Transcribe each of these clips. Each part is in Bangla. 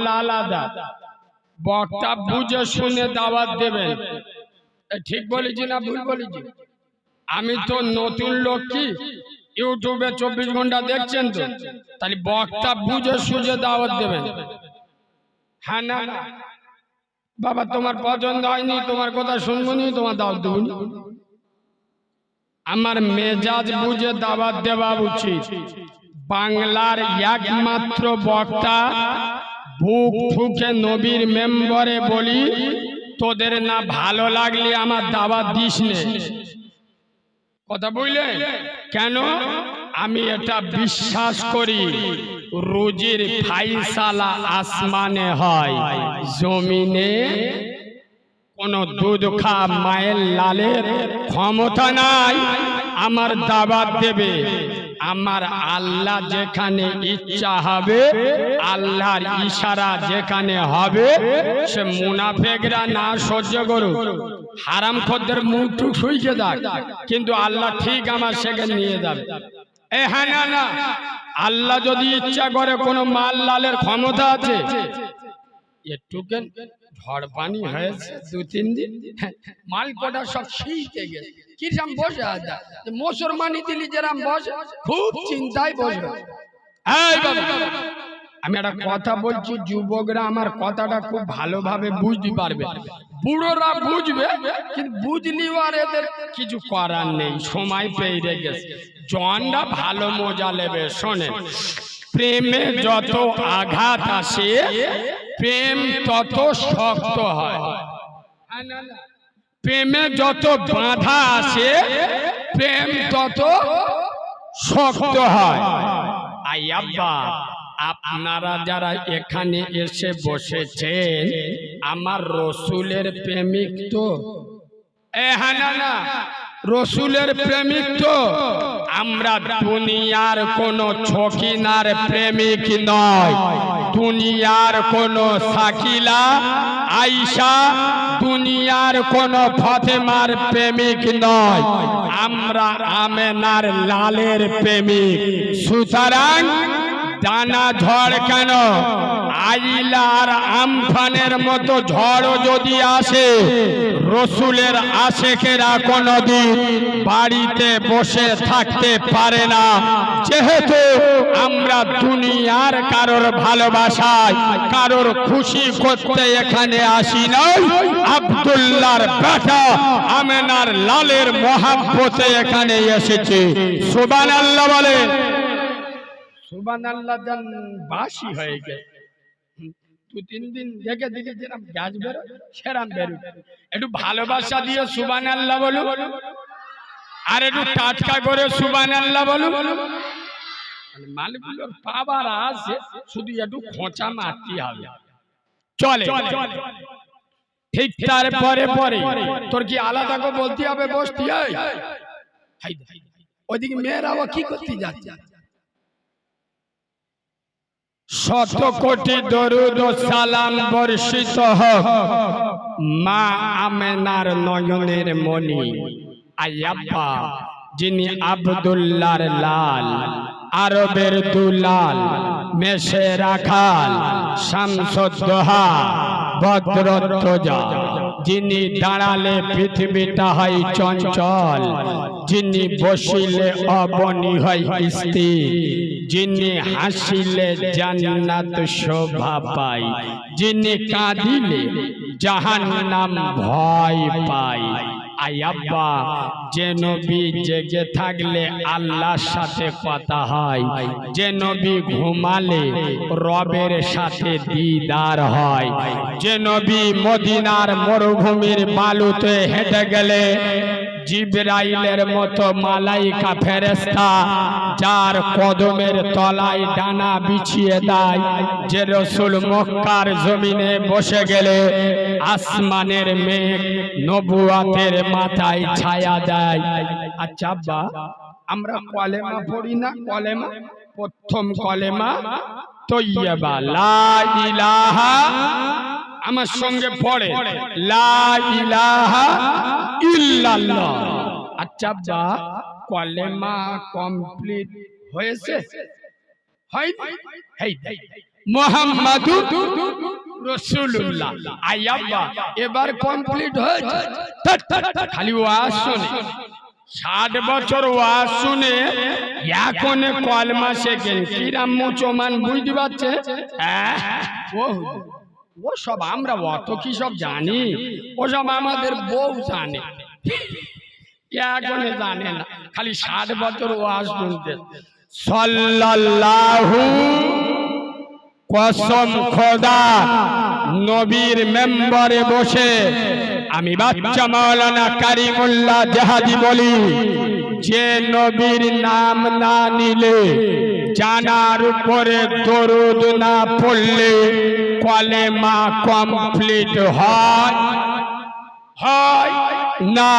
মাল আলাদা। বক্তা বুঝে শুনে দাওয়াত দেবেন। ঠিক বলেছি না ভুল বলেছি? আমি তো নতুন লোক কি? ইউটিউবে চব্বিশ ঘণ্টা দেখছেন তো? তাহলে বক্তা বুঝে সুঝে দাওয়াত দেবেন। হ্যাঁ না। বাবা, তোমার পছন্দ হয়নি, তোমার কথা শুনব নি, তোমার দাওয়াত দেবো। আমার মেজাজ বুঝে দাওয়াত দেওয়া উচিত। বাংলার একমাত্র বক্তা বুক ফুকে নবীর মেম্বরে বলি তোদের না ভালো লাগলে আমার দাবা দিস নে কথা বুঝলে কেন? আমি এটা বিশ্বাস করি। রুজির ফাইসালা আসমানে হয়। জমিনে কোন দুধ খা মায়ের লালের ক্ষমতা নাই আমার দাবাত দেবে। আমার আল্লাহ যেখানে ইচ্ছা হবে, আল্লাহর ইশারা যেখানে হবে, সে মুনাফেকরা না সহ্য করুক। হারাম খদ্দের মুখ টুক শুইকে যাক কিন্তু আল্লাহ ঠিক আমার সেখানে নিয়ে যাবে। এ হ্যাঁ আল্লাহ যদি ইচ্ছা করে কোনো মাল লালের ক্ষমতা আছে ঝড় পানি হয়েছে দু তিন দিন, মাল কটা সব শিখে গেছে। কিরম বসে আছে? মুসলমানি দিলি যেরাম বসে, খুব চিন্তায় বসে এই আমি একটা কথা বলছি, যুবকরা আমার কথাটা খুব ভালোভাবে বুঝতে পারবে। বুড়োরা বুঝবে, কিন্তু বুঝলিও আর এদের কিছু করার নেই, সময় পেয়ে গেছে। জনরা ভালো মজা নেবে, শোনে। প্রেমে যত আঘাত আসে, প্রেম তত শক্ত হয়। প্রেমে যত বাধা আসে প্রেম তত শক্ত হয়। আই আব্বা আপনারা যারা এখানে এসে বসেছেন আমার রসুলের প্রেমিক তো। না রসুলের প্রেমিক তো। আমরা দুনিয়ার কোন ছকিনার প্রেমিক নয়। দুনিয়ার কোন সাকিলা আইসা দুনিয়ার কোন ফতেমার প্রেমিক নয়। আমরা আমেনার লালের প্রেমিক। সুতরাং দানা ঝড় কেন? আইলা আর আমফানের মতো ঝড় যদি আসে, রসুলের আশেকেরা কোনদিন বাড়িতে বসে থাকতে পারে না। যেহেতু আমরা দুনিয়ার কারোর ভালোবাসায়, কারোর খুশি করতে এখানে আসি নাই, আব্দুল্লাহর বেটা আমেনার লালের মহাব্বতে এখানে এসেছে। সুবান আল্লাহ বলে সুবান আল্লাহ বাসি হয়ে গেছে দু তিন দিন দেখে দিকে যেরকম গ্যাস বেরো সেরাম বেরো একটু ভালোবাসা দিয়ে সুবান আল্লাহ বলো আর একটু টাটকা করে সুবান আল্লাহ বলো মালগুলোর পাবার আছে শুধু একটু খোঁচা মারতে হবে। চলে। ঠিক তারপরে পরে তোর কি আলাদা করে বলতে হবে বসতি? ওইদিকে মেয়েরাও কি করতে যাচ্ছে? শত কোটি দরুদ সালাম বর্ষিত হোক। মা আমেনার নয়নের মনি আয়াপ্পা যিনি আবদুল্লার লাল, আরবের দুলাল মেশে রাখাল শামসুদ্দোহা বদ্রত্বজা যিনি দাঁড়ালে পৃথিবীটা হয় চঞ্চল, যিনি বসিলে অবনি হয় স্থির, যিনি হাসিলে জান্নাত শোভা পাই যিনি কাঁদিলে জাহান্নাম ভয় পাই আয়াব্বা যে নবী জেগে থাকলে আল্লাহর সাথে কথা হয়। যে নবী ঘুমালে রবের সাথে দিদার হয়। যে নবী মদিনার মরুভূমির বালুতে হেঁটে গেলে জিব্রাইলের মতো মালাইকা ফেরেস্তা যার কদমের তলায় ডানা বিছিয়ে দেয়, যে রসুল মক্কার জমিনে বসে গেলে আসমানের মেঘ নবুয়াতের মাথায় ছায়া দেয়। আচ্ছা আব্বা, আমরা কলেমা পড়ি না? কলেমা? প্রথম কলেমা তৈয়বা লা ইলাহা আমার সঙ্গে পড়ে। লা ইলাহা ইল্লাল্লাহ। আচ্ছা বা কলেমা কমপ্লিট হয়েছে? হয় মোহাম্মদু রসুল্লাহ আয়াব্বা এবার কমপ্লিট হয়েছে। খালি ওয়াজ শুনে ষাট বছর ওয়াজ শুনে এখন কলমা শেখেন কিরাম মুচমান বুঝতে পারছে? হ্যাঁ, ও সব আমরা অত কি সব জানি? ও সব আমাদের বউ জানে। জানে না? খালি ষাট বছর ওয়াজ শুনতে। সাল্লাল্লাহু কসম খোদা নবীর মেম্বারে বসে আমি বাচ্চা মাওলানা কারিমুল্লাহ জাহাদি বলি, যে নবীর নাম না নিলে, জানার উপরে দরুদ না পড়লে কলেমা কমপ্লিট হয়? হয় না।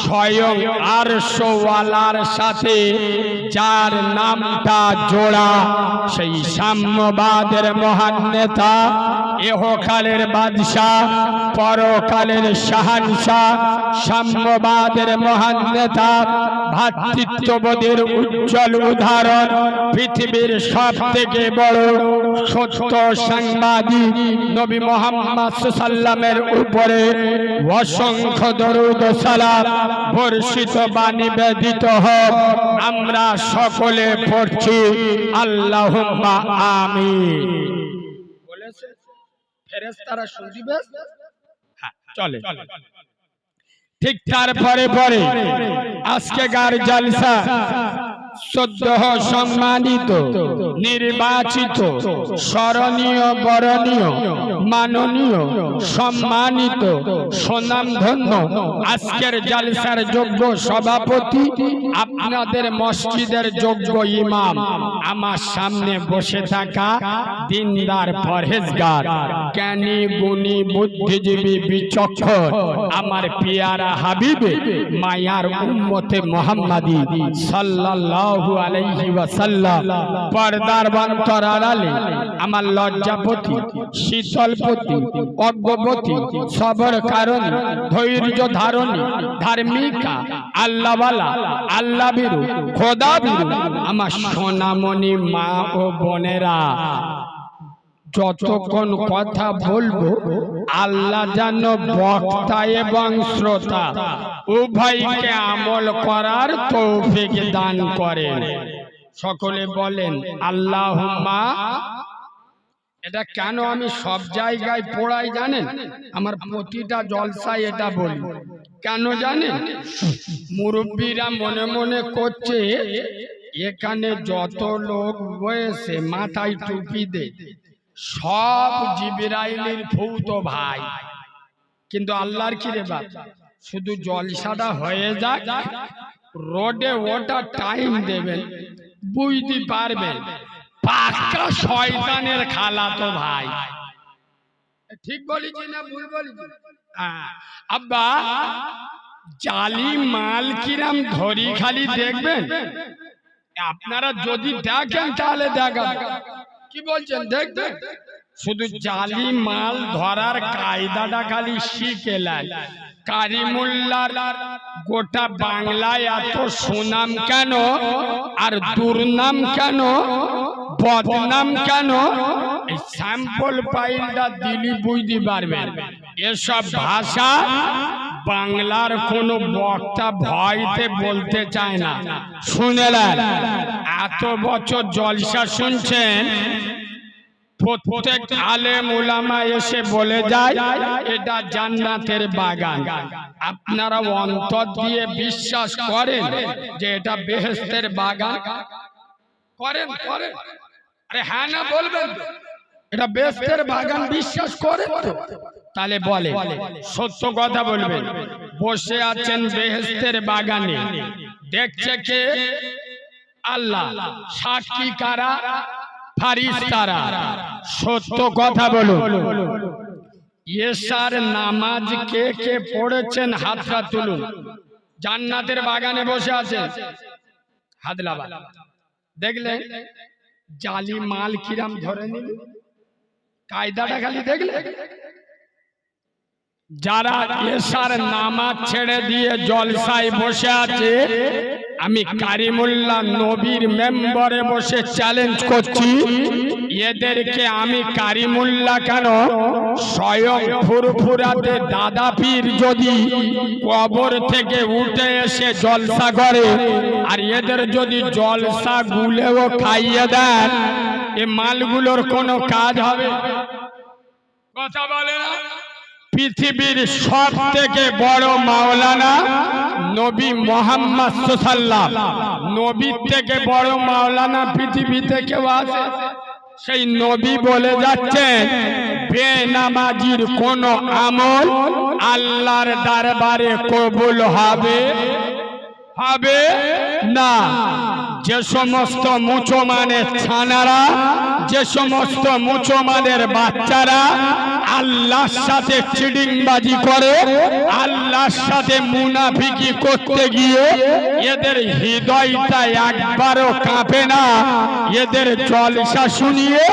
স্বয়ং আরশওয়ালার সাথে যার নামটা জোড়া, সেই সাম্যবাদের মহান নেতা এহকালের বাদশাহ, পরকালের শাহানশাহ সাম্যবাদের মহান নেতা, ভাতৃত্ববোধের উজ্জ্বল উদাহরণ, পৃথিবীর সব থেকে বড় সত্য সাংবাদিক নবী মোহাম্মদ সাল্লামের উপরে অসংখ্য দরুদ সালাম বর্ষিত বা নিবেদিত হোক। আমরা সকলে পড়ছি, আল্লাহুম্মা আমিন। বলেছে ফেরেশতারা শুনবে হ্যাঁ চলে। ঠিক তার পরে আজকে গার জালসা। সদ্য সম্মানিত, নির্বাচিত, স্মরণীয়, বরণীয়, মাননীয়, সম্মানিত, সুনামধন্য আজকের জালসার যোগ্য সভাপতি, আপনাদের মসজিদের যোগ্য ইমাম। আমার সামনে বসে থাকা দিনদার পরহেজগার, জ্ঞানী, গুণী, বুদ্ধিজীবী, বিচক্ষণ আমার পিয়ারা হাবিবে, মায়ার উম্মতে মোহাম্মদী সাল্লাল্লাহু আলাইহি ওয়াসাল্লাম পর্দার বন্তর আড়ালে আমার লজ্জাপতি, শীতলপতি, অজ্ঞপতি, সবর কারণে, ধৈর্য ধারণী, ধার্মিকা, আল্লাহওয়ালা আল্লাহ বিরু খোদা বিরু আমার সোনামণি মা ও বোনেরা। যতক্ষণ কথা বলব, আল্লাহ যেন বক্তা এবং শ্রোতা উভয়কে আমল করার তৌফিক দান করেন। সকলে বলেন আল্লাহ এটা কেন আমি সব জায়গায় পড়াই জানেন? আমার প্রতিটা জলসায় এটা বলি। কেন জানেন? মুরব্বীরা মনে মনে করছে, এখানে যত লোক বয়েছে, মাথায় টুপি দে। সব জিবিরাইলের ফৌত ভাই। কিন্তু আল্লাহর কি রে বাপ? শুধু জলসাটা হয়ে যাক, রোডে ওটা টাইম দেবেন, বুঝতে পারবেন। পাক্কা শয়তানের খালা তো ভাই। ঠিক বলেছি না ভুল বলেছি। আব্বা, জালি মাল কিরাম ধরি খালি দেখবেন? আপনারা যদি দেখেন তাহলে দেখান কি বলছেন? দেখবেন শুধু জালি মাল ধরার কায়দাটা খালি শিখেলেন। কারিমুল্লার গোটা বাংলায় এত সুনাম কেন? আর দুর্নাম কেন? বদনাম কেন? স্যাম্পল পাইলটা দিলি বুঝতে পারবেন। এসব ভাষা বাংলার কোন বক্তা ভয়তে বলতে চায় না। শুনেলেন এত বছর জলসা শুনছেন, প্রত্যেক আলেম উলামা এসে বলে যায়, এটা জান্নাতের বাগান। আপনারা অন্তর দিয়ে বিশ্বাস করেন যে এটা বেহেস্তের বাগান? করেন করেন। আরে হ্যাঁ না, বলবেন। এটা বেহেস্তের বাগান, বিশ্বাস করেন তাহলে বলে সত্য কথা বলবেন বসে আছেন বেহেস্তের বাগানে। দেখছে কে? আল্লাহ। সাক্ষী কারা? ফারিস্তারা। সত্য কথা বলুন। ইয়েসার নামাজ কে কে পড়েছেন হাতটা তুলুন জান্নাতের বাগানে বসে আছেন হাদলাবাদ। দেখলে জালি মাল কিরাম ধরে নিল। কায়দাটা খালি দেখলে যারা এসার নামাজ ছেড়ে দিয়ে জলসায় বসে আছে, আমি কারিমুল্লাহ নবীর মেম্বারে বসে চ্যালেঞ্জ করছি। এদেরকে আমি কারিমুল্লা কেন? স্বয়ং ফুরফুরাতে দাদা পীর যদি কবর থেকে উঠে এসে জলসা করে, আর এদের যদি জলসা গুলেও খাইয়ে দেন, এ মালগুলোর কোনো কাজ হবে? কথা বলে না। পৃথিবীর সব থেকে বড় মাওলানা নবী মোহাম্মদ সাল্লাম নবীর থেকে বড় মাওলানা পৃথিবীতে কেউ আছে? সেই নবী বলে যাচ্ছেন বেনামাজির কোন আমল আল্লাহর দরবারে কবুল হবে হবে না। যে সমস্ত মুচমানের ছানারা যে সমস্ত মুচমানের বাচ্চারা আল্লাহর সাথে চিডিংবাজি করে আল্লাহর সাথে মুনাফিকি করতে গিয়ে এদের হৃদয়টা একবারও কাঁপে না। এদের জলসা শুনিয়ে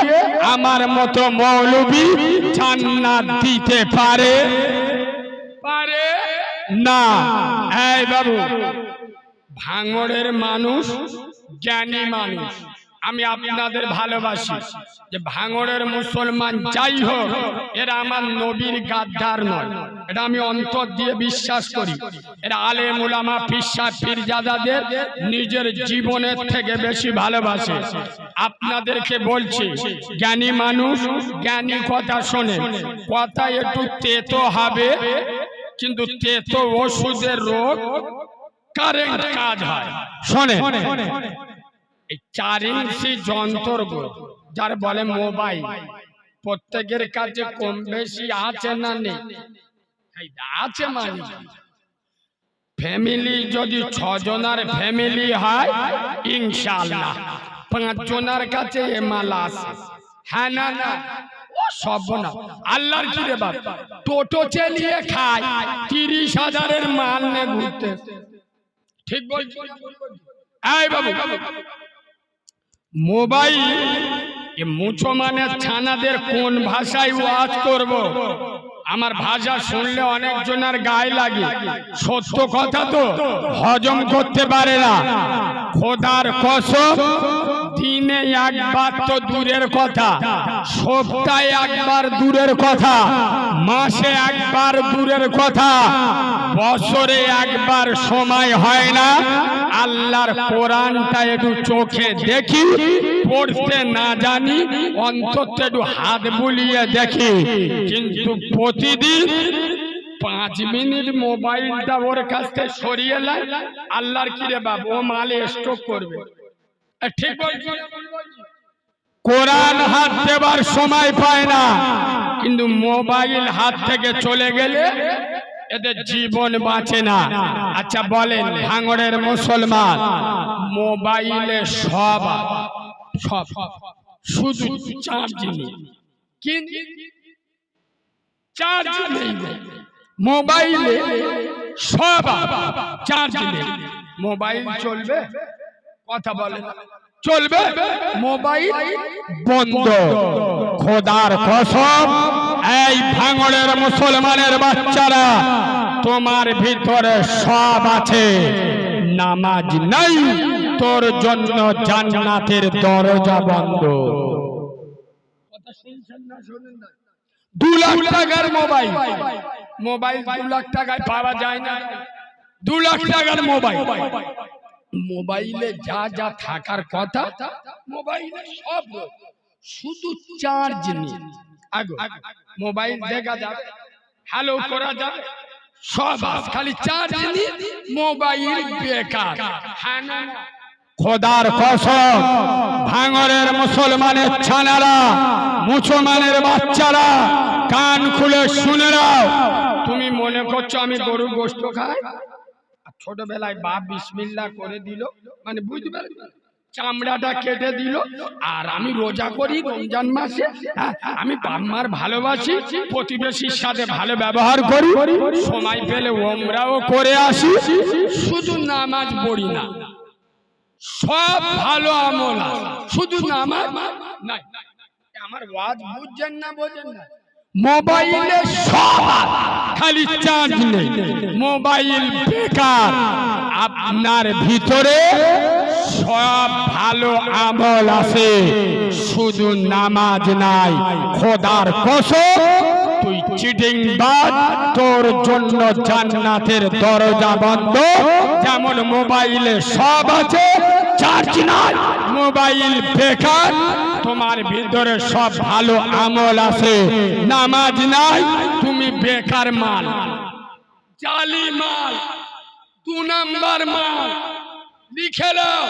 আমার মতো মৌলবী জান্নাত দিতে পারে? পারে না। এই বাবু ভাঙড়ের মানুষ জ্ঞানী মানুষ। আমি আপনাদের ভালোবাসি যে ভাঙড়ের মুসলমান যাই হোক, এরা আমার নবীর গাদ্দার নয়। এটা আমি অন্তর দিয়ে বিশ্বাস করি। এরা আলে মুলামা পিসা পীরজাদাদের নিজের জীবনের থেকে বেশি ভালোবাসে। আপনাদেরকে বলছি, জ্ঞানী মানুষ জ্ঞানী কথা শোনে। কথা একটু তেতো হবে, কিন্তু তেতো ওষুধের রোগ কারেন্ট কাজ হয়। শোনে এই চার ইঞ্চি যন্ত্র যার বলে মোবাইল, প্রত্যেকের কাছে কম বেশি আছে না নেই? আছে মানে ফ্যামিলি যদি ছজনের ফ্যামিলি হয়, ইনশাআল্লাহ। পাঁচ জনের কাছে এ মাল আছে। হ্যাঁ না না? ও, সব না। আল্লাহর কি রে বাপ? টোটো চালিয়ে খায়, তিরিশ হাজারের মাল নে ঘুরতে। ঠিক বলছি? এই বাবু মোবাইল এ মুসলমানের ছানাদের কোন ভাষায় ওয়াজ করব? আমার ভাষা শুনলে অনেকজনের গায়ে লাগে। সত্য কথা তো হজম করতে পারে না। খোদার কসম দিনে একবার তো দূরের কথা, সপ্তাহে একবার দূরের কথা, মাসে একবার দূরের কথা, বছরে একবার সময় হয় না। আল্লাহর কোরআনটা একটু চোখে দেখি, পড়তে না জানি, অন্তত একটু হাত বুলিয়ে দেখি। কিন্তু প্রতিদিন পাঁচ মিনিট মোবাইলটা ওর কাছ থেকে সরিয়ে লাই আল্লাহর কিরে বাপ, ও মালে স্টক করবে। ঠিক বলছি। কোরআন হাত দেবার সময় পায় না। কিন্তু মোবাইল হাত থেকে চলে গেলে এদের জীবন বাঁচে না। আচ্ছা বলেন ভাঙড়ের মুসলমান মোবাইলে সব সব। শুধু চার্জ নেই। চার্জ নেই। মোবাইলে সব চার্জ নেই। মোবাইল চলবে কথা বলে চলবে? মোবাইল বন্ধ। খোদার কসম এই ভাঙড়ের মুসলমানের বাচ্চারা তোমার ভিতরে সব আছে। নামাজ নাই তোর জন্য জান্নাতের দরজা বন্ধ। কথা শুনছেন না শোনেন না। দু লাখ টাকার মোবাইল। মোবাইল দু লাখ টাকায় পাওয়া যায় না। দু লাখ টাকার মোবাইল। মোবাইলে যা যা থাকার কথা, মোবাইলে সব। শুধু চার্জ নেই মোবাইল দেখা যাবে হ্যালো করা যাবে, সব খালি চার্জ নেই মোবাইল বেকার। হ্যাঁ? খোদার কসম, ভাঙরের মুসলমানের ছানারা, মুসলমানের বাচ্চারা, কান খুলে শুনে নাও। তুমি মনে করছ আমি গরু গোস্ত খাই? ছোটবেলায় বাপ বিসমিল্লা করে দিল মানে বুঝতে পারলি? চামড়াটা কেটে দিল আর আমি রোজা করি রমজান মাসে হ্যাঁ, আমি বাম্মার ভালোবাসি প্রতিবেশীর সাথে ভালো ব্যবহার করি সময় পেলে ওমরাও করে আসি শুধু নামাজ পড়ি না। সব ভালো আমল শুধু নামাজ নাই। আমার ওয়াজ বুঝছেন না বোঝেন না? মোবাইলে সব খালি চার্জ নেই। মোবাইল বেকার। আপনার ভিতরে সব ভালো আমল আছে। শুধু নামাজ নাই। খোদার কসম, তুই চিটিং বাদ, তোর জন্য জান্নাতের দরজা বন্ধ। যেমন মোবাইলে সব আছে, চার্জ নাই। মোবাইল বেকার। তোমার ভিতরে সব ভালো আমল আছে। নামাজ নাই, তুমি বেকার মাল। জালি মাল, দু নাম্বার মাল। লিখে নাও।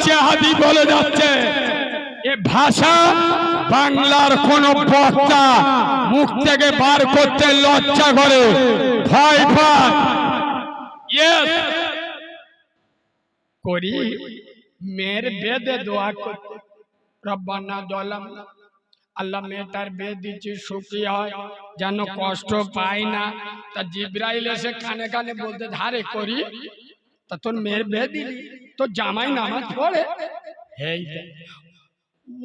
চেহাদি বলে যাচ্ছে। এ ভাষা বাংলার কোন বক্তা মুখ থেকে বার করতে লজ্জা করে। ভয় Yes! করি। মেয়ের বেদে দোয়া করতে। রব্বানা দলাম আল্লাহ মেয়েটার বেদ দিচ্ছি সুখী হয়। যেন কষ্ট পাই না। তা জিব্রাইল এসে কানে কানে বলতে, ধারে করি। তা তোর মেয়ের বেদ দিলি। তোর জামাই নামাজ পড়ে?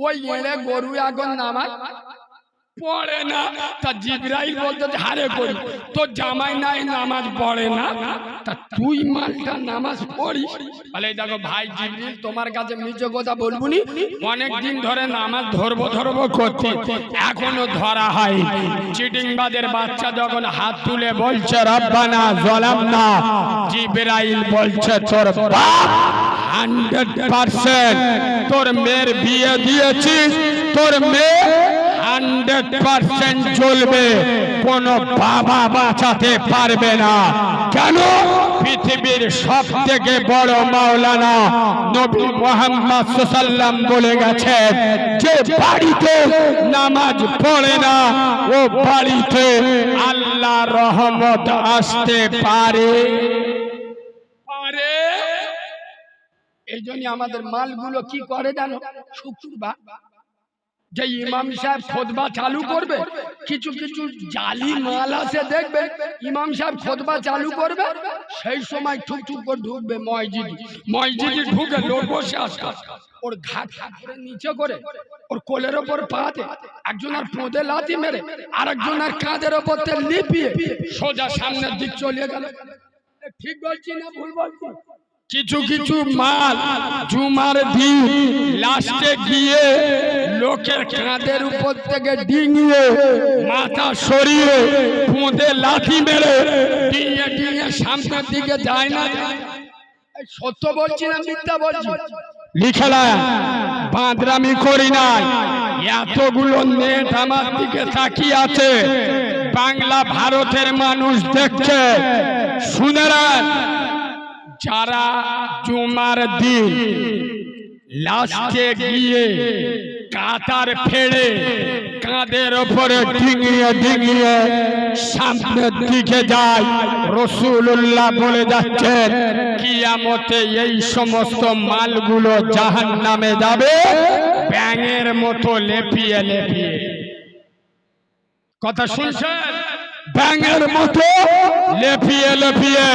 ওই এলে গরু এখন নামাজ পড়ে না। তা জিব্রাইল বলতে ধারে করি তোর জামাই নাই, নামাজ পড়ে না। তা তুই মালটা নামাজ পড়িস। বলে দেখো ভাই জিব্রিল, তোমার কাছে নিচে কথা বলবুনি অনেক দিন ধরে নামাজ ধরবো ধরবো করতে এখনও ধরা হয় চিটিংবাদের বাচ্চা যখন হাত তুলে বলছে, রব্বানা জলাম না জিব্রাইল বলছে, তোর বাপ হান্ড্রেড পার্সেন্ট তোর মেয়ের বিয়ে দিয়েছিস, তোর মেয়ে হান্ড্রেড পার্সেন্ট চলবে কোন বাবা বাঁচাতে পারবে না। কেন? পৃথিবীর সব থেকে বড় মাওলানা নবী মোহাম্মদ সাল্লাম বলে গেছেন, যে বাড়িতে নামাজ পড়ে না, ও বাড়িতে আল্লাহ রহমত আসতে পারে। পারে? এই জন্য আমাদের মালগুলো কি করে জানো? শুক্রবার যে ইমাম সাহেব খোদবা চালু করবে কিছু কিছু জালি মাল আছে দেখবে ইমাম সাহেব খোদবা চালু করবে সেই সময় ঠুক ঠুক করে ঢুকবে মসজিদ। মসজিদে। ঢুকে লোক বসে আসে। ওর ঘাট করে নিচে করে ওর কোলের ওপর পাতে একজন আর পোঁদে লাথি মেরে আর একজন আর কাঁধের ওপর লিপিয়ে সোজা সামনের দিক চলে গেল। ঠিক বলছি না ভুল বলছি? কিছু কিছু মাল জুমার দিন লাস্টে গিয়ে লোকের কাঁধের উপর থেকে ডিঙিয়ে মাথা সরিয়ে পুঁদে লাঠি মেরে ডিঙিয়ে ডিঙিয়ে সামনের দিকে যায় না। সত্য বলছি না মিথ্যা বলছি? লিখেলাম বাঁদরামি করি নাই। এতগুলো নেট আমার দিকে তাকিয়ে আছে। বাংলা ভারতের মানুষ দেখছে। শুনেরা যারা জুমার দিন। লাস্টে গিয়ে কাতার ফেড়ে কাঁধের ওপরে ডিঙিয়ে ডিঙিয়ে সামনের দিকে যায়। রসুল্লাহ বলে যাচ্ছেন কিয়ামতে এই সমস্ত মালগুলো জাহান নামে যাবে, ব্যাঙের মতো লেপিয়ে লেপিয়ে। কথা শুনছেন? ব্যাঙের মতো লেপিয়ে লেপিয়ে।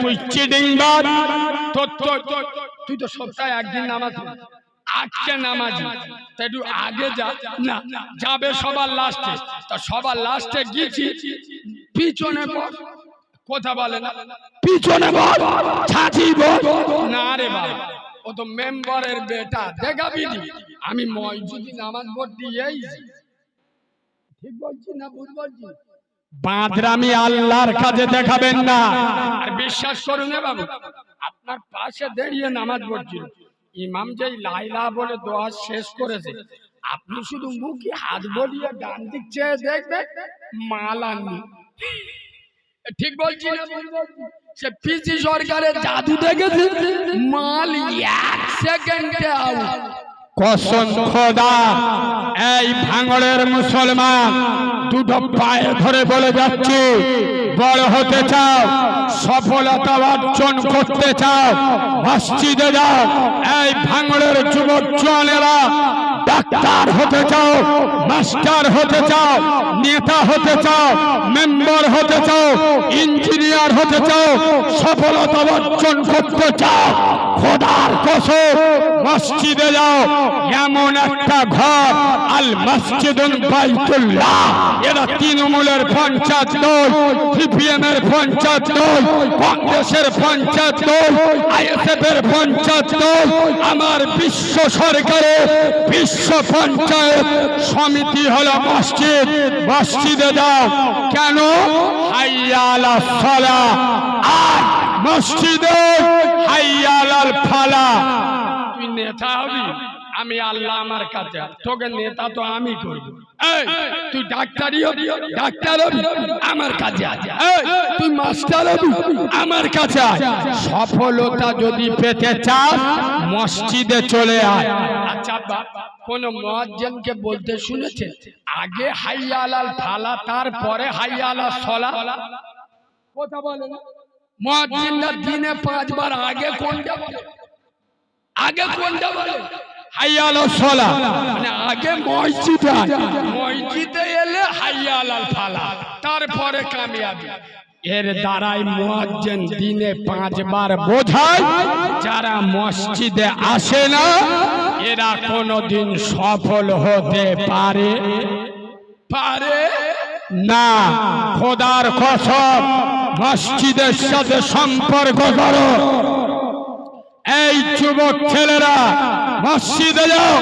তুই চিডিংবাদ তো তো- তুই তো সপ্তাহে একদিন নামাজ। আজকে নামাজি একটু আগে যা। না, যাবে সবার লাস্টে তা সবার লাস্টে গিয়েছি। পিছনে কথা বলে না। পিছনে বস ছাতি বস না রে বাবা। ও তো মেম্বারের বেটা। দেখাবি আমি মসজিদি নামাজ পড়তে এইছি ঠিক বলছি না ভুল বলছি? বাঁদরামি আল্লাহর কাজে দেখাবেন না। আর বিশ্বাস করুন বাবু আপনার পাশে দাঁড়িয়ে নামাজ পড়ছিল ইমাম যেই লাইলা বলে দোয়া শেষ করেছে আপনি শুধু মুখে হাত বলিয়ে ডান দিক চেয়ে দেখবেন মাল আননি। ঠিক বলছি না বলছি? সে পিসি সরকারের জাদু দেখেছে মাল এক সেকেন্ডে আউট। কসম খোদা এই ভাঙড়ের মুসলমান দুটো পায়ে ধরে বলে যাচ্ছি, বড় হতে চাও, সফলতা অর্জন করতে চাও, মসজিদে যাও, এই ভাঙড়ের যুবক জনেরা ডাক্তার হতে চাও, মাস্টার হতে চাও, নেতা হতে চাও, মেম্বার হতে চাও, ইঞ্জিনিয়ার হতে চাও, সফলতা অর্জন করতে চাও, খোদার কসম, মসজিদে যাও, এমন একটা ঘর, আল মসজিদুল বাইতুল্লাহ। এরা তৃণমূলের পঞ্চায়েত নয় সিপিএম এর পঞ্চায়েত নয় কংগ্রেসের পঞ্চায়েত নয় আইএসএফ এর পঞ্চায়েত নয় আমার বিশ্ব সরকারের বিশ্ব পঞ্চায়েত সমিতি হল মসজিদ। মসজিদে যাও। কেন? হাইয়ালা আর মসজিদে হাইয়ালাল ফালা। নেতা হবি? আমি আল্লাহ আমার কাছে। তোকে নেতা তো আমি করব। তুই ডাক্তারি হবি ডাক্তার হবি আমার কাছে তুই মাস্টার হবি আমার কাছে সফলতা যদি পেতে চাস মসজিদে চলে আয়। আচ্ছা কোন মুয়াজ্জিনকে বলতে শুনেছেন? আগে হাইয়ালাল ফালা তারপরে হাইয়ালাল সলা। কথা বলে না। মুয়াজ্জিনরা দিনে পাঁচবার আগে কোনটা বলে? আগে কোনটা বলে? হাইয়াল সলা। মানে আগে মসজিদে মসজিদে এলে হাইয়াল ফালা। তারপরে কামিয়াবি। এর দ্বারাই মুয়াজ্জিন দিনে পাঁচবার বোঝায় যারা মসজিদে আসে না এরা কোনোদিন সফল হতে পারে? পারে? না। খোদার কসম মসজিদের সাথে সম্পর্ক করো। এই যুবক ছেলেরা মসজিদে যাও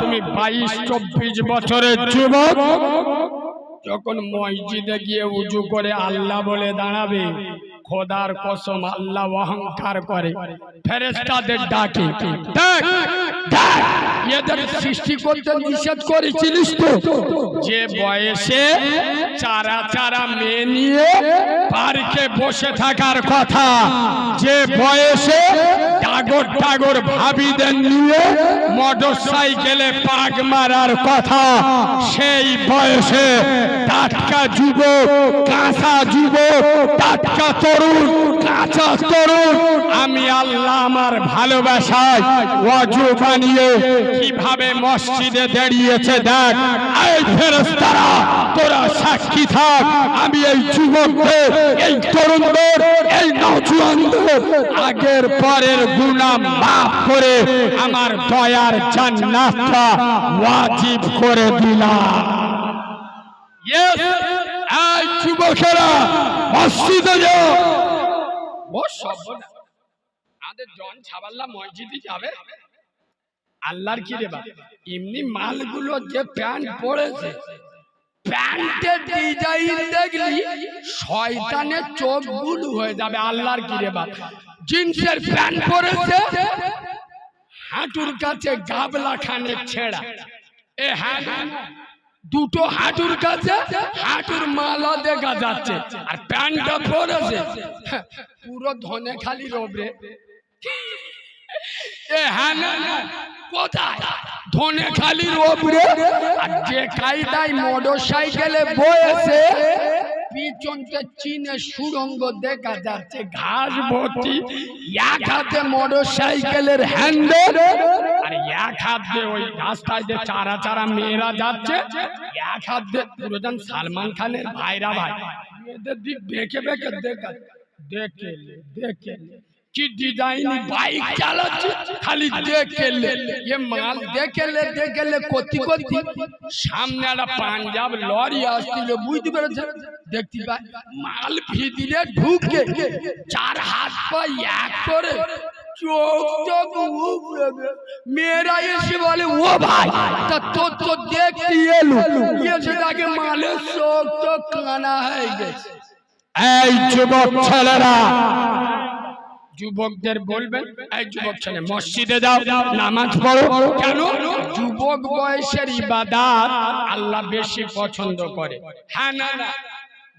তুমি বাইশ, চব্বিশ বছরের যুবক, যখন মসজিদে গিয়ে উঁচু করে আল্লাহ বলে দাঁড়াবে, খোদার কসম আল্লাহ অহংকার করে। ফেরেস্তাদের ডাকে। এদের সৃষ্টি করতে নিষেধ করেছিলিস তো। যে বয়সে চারা চারা মেয়ে নিয়ে পার্কে বসে থাকার কথা, যে বয়সে টাগর টাগর ভাবিদের নিয়ে মোটর সাইকেলে পাক মারার কথা। সেই বয়সে টাটকা যুবক কাঁচা যুবক, টাটকা তরুণ কাঁচা তরুণ আমি আল্লাহ আমার ভালোবাসায় অজু বানিয়ে কীভাবে মসজিদে দাঁড়িয়েছে দেখ এই ফেরেস্তারা তোরা সাক্ষী থাক, আমি এই যুবকদের, এই তরুণদের, এই নজওয়ানদের আগের পরের গুনাহ মাফ করে আমার দয়ার জান্নাতটা ওয়াজিব করে দিলাম! এই যুবকেরা, মসজিদে যাও আল্লাহর কি এমনি মালগুলো যে প্যান্ট পরেছে প্যান্টের ডিজাইন দেখলি শয়তানের চোখগুলো হয়ে যাবে। আল্লাহর কি রে জিন্সের প্যান্ট পরেছে, হাঁটুর কাছে গাবলা খানে ছেঁড়া। এ হ্যাঁ দুটো হাঁটুর কাছে হাঁটুর মালা দেখা যাচ্ছে। আর প্যান্টটা পরেছে। হ্যাঁ, পুরো ধনে খালি রবে এ হ্যাঁ কোথায়? ধনে আর যে কায়দায় মোটর সাইকেলে বয়েছে পিছনতে চীনে সুরঙ্গ দেখা যাচ্ছে। ঘাস ভর্তি এক হাতে মোটর সাইকেলের হ্যান্ডেল আর এক হাত ওই রাস্তায় যে চারা চারা মেয়েরা যাচ্ছে এক হাত দিয়ে পুরোজন সালমান খানের ভাইরা ভাই। এদের দিক দেখে দেখে দেখা দেখে দেখে কি ডিজাইন বাইক চালাচ্ছে খালি দেখেলে এ মাল দেখেলে দেখেলে কতি কতি সামনে একটা পাঞ্জাব লরি আসছিল বুঝতে পেরেছে দেখতে পাই মাল ভিতরে ঢুকে চার হাত পা এক করে চোখ চোখ উপরে মেয়েরা এসে বলে ও ভাই তা তোর তো দেখতে এলো মালের চোখ চোখ কানা হয়ে গেছে এই যুবক ছেলেরা যুবকদের বলবেন, এই যুবক ছেলে, মসজিদে যাও, নামাজ পড়ো। কেন? যুবক বয়সের ইবাদাত আল্লাহ বেশি পছন্দ করে। হ্যাঁ না না।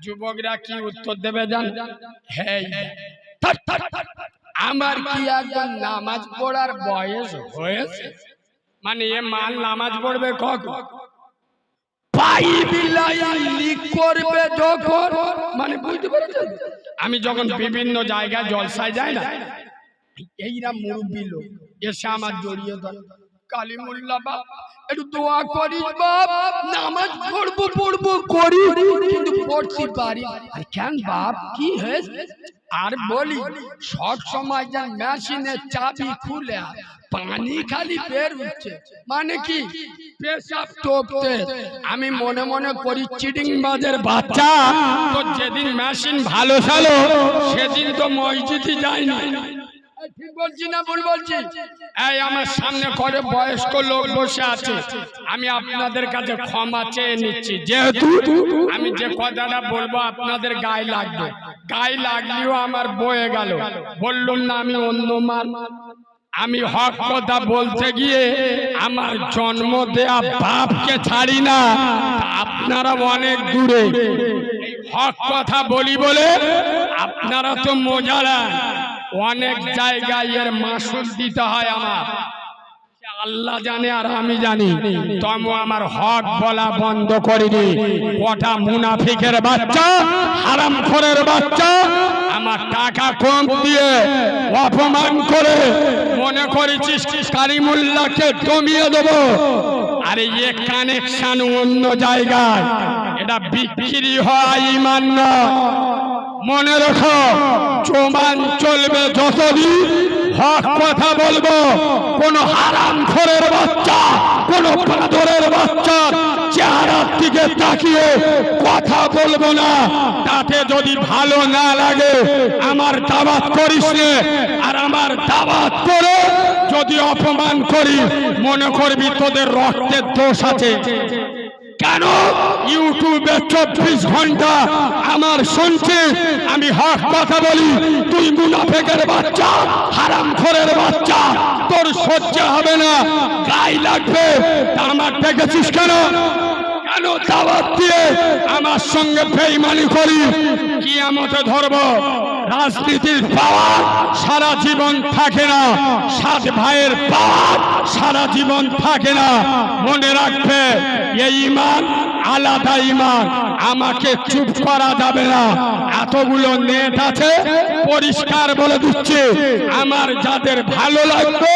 যুবকরা কি উত্তর দেবে জান? হ্যাঁ। আমার কি একজন নামাজ পড়ার বয়স হয়েছে? মানে এ মাল নামাজ পড়বে কখন? মানে আমি যখন বিভিন্ন জায়গায় জলসায় যাই না এইরা মুরব্বী লোক এসে আমার জড়িয়ে ধরে। কালিমুল্লা বাপ, একটু দোয়া করিস বাপ, নামাজ পড়ব পড়ব, করি, কিন্তু পড়তে পারি আর কেন বাপ, কি হয়েছে? আর বলি, সব সময় যেন চাবি খুলে পানি খালি বের হচ্ছে। মানে কি? পেশাব টোপতে। আমি মনে মনে করি চিটিং বাজের বাচ্চা, তো যেদিন মেশিন ভালো চালো, সেদিন তো মসজিদই যায় না এই আমার সামনে বয়স্ক লোক বসে আছে। আমি আপনাদের কাছে ক্ষমা চেয়ে নিচ্ছি। যেহেতু আমি যে কথাটা বলব আপনাদের গায়ে লাগবে। গায়ে লাগলেও আমার বয়ে গেল। বললুম না, আমি অন্য মান। আমি হক কথা বলতে গিয়ে আমার জন্ম দেয়া বাপকে ছাড়ি না আপনারা অনেক দূরে। হক কথা বলি বলে আপনারা তো মজারা অনেক জায়গায় এর মাসুল দিতে হয় আমার। আল্লাহ জানে আর আমি জানি। তমু আমার হক বলা বন্ধ করিনি। কটা মুনাফিকের বাচ্চা, হারাম খোরের বাচ্চা, আমার টাকা কম দিয়ে অপমান করে মনে করেছিস কারিমুল্লাহকে জমিয়ে দেবো। আরে এ কানেকশন অন্য জায়গায়। এটা বিক্রি হয় ইমান নয় মনে রেখো চোমান চলবে যতদিন। হক কথা বলব, কোন হারাম খোরের বাচ্চা, কোন বাদরের বাচ্চা চেহারার দিকে তাকিয়ে কথা বলব না। তাতে যদি ভালো না লাগে, আমার দাবাত করিস। আর আমার দাবাত করে যদি অপমান করি, মনে করবি তোদের রক্তের দোষ আছে। কেন? ইউটিউবে চব্বিশ ঘণ্টা আমার শুনছে, আমি হক কথা বলি, তুই মুনাফেকের বাচ্চা, হারাম খোরের বাচ্চা, তোর সহ্য হবে না, গায়ে লাগবে তা আমার দেখেছিস কেন? কেন দাওয়াত দিয়ে আমার সঙ্গে বেইমানি করি কি আমাকে ধরব। রাজনীতির পাওয়ার সারা জীবন থাকে না। সাত ভাইয়ের পাওয়ার সারা জীবন থাকে না। মনে রাখবে, এই ইমান আলাদা ইমান। আমাকে চুপ করা যাবে না। এতগুলো নেট আছে, পরিষ্কার বলে দিচ্ছে। আমার যাদের ভালো লাগবে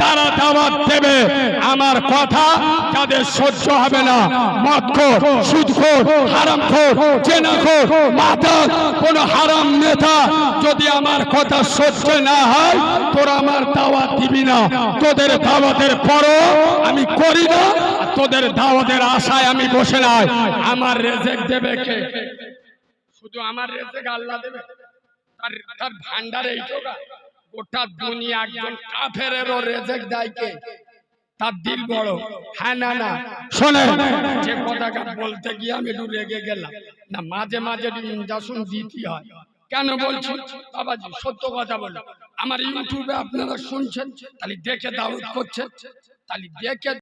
তারা দাওয়াত দেবে। আমার কথা তাদের সহ্য হবে না। মদখোর সুদখোর হারামখোর চেনাখোর মাতাল কোন হারাম নেতা যদি আমার কথা সহ্য না হয়, তোরা আমার দাওয়াত দিবি না। তোদের দাওয়াতের পরও আমি করি না তোদের দাওয়াতের আশায় আমি বসে নাই। আমার রেজেক দেবে কে? শুধু আমার রেজেক আল্লাহ দেবে। তার তার ভান্ডার এইটোকা গোটা দুনিয়া একজন কাফেরেরও রেজেক দেয় কে তার দিল বড়। হ্যাঁ না না। শোনেন, যে কথাটা বলতে গিয়ে আমি একটু রেগে গেলাম। না, মাঝে মাঝে একটু ইনজাসন দিতে হয়। কেন বলছি? বাবাজি, সত্য কথা বলো। আমার ইউটিউবে আপনারা শুনছেন? তাহলে দেখে দাউদ করছেন তাহলে দেখে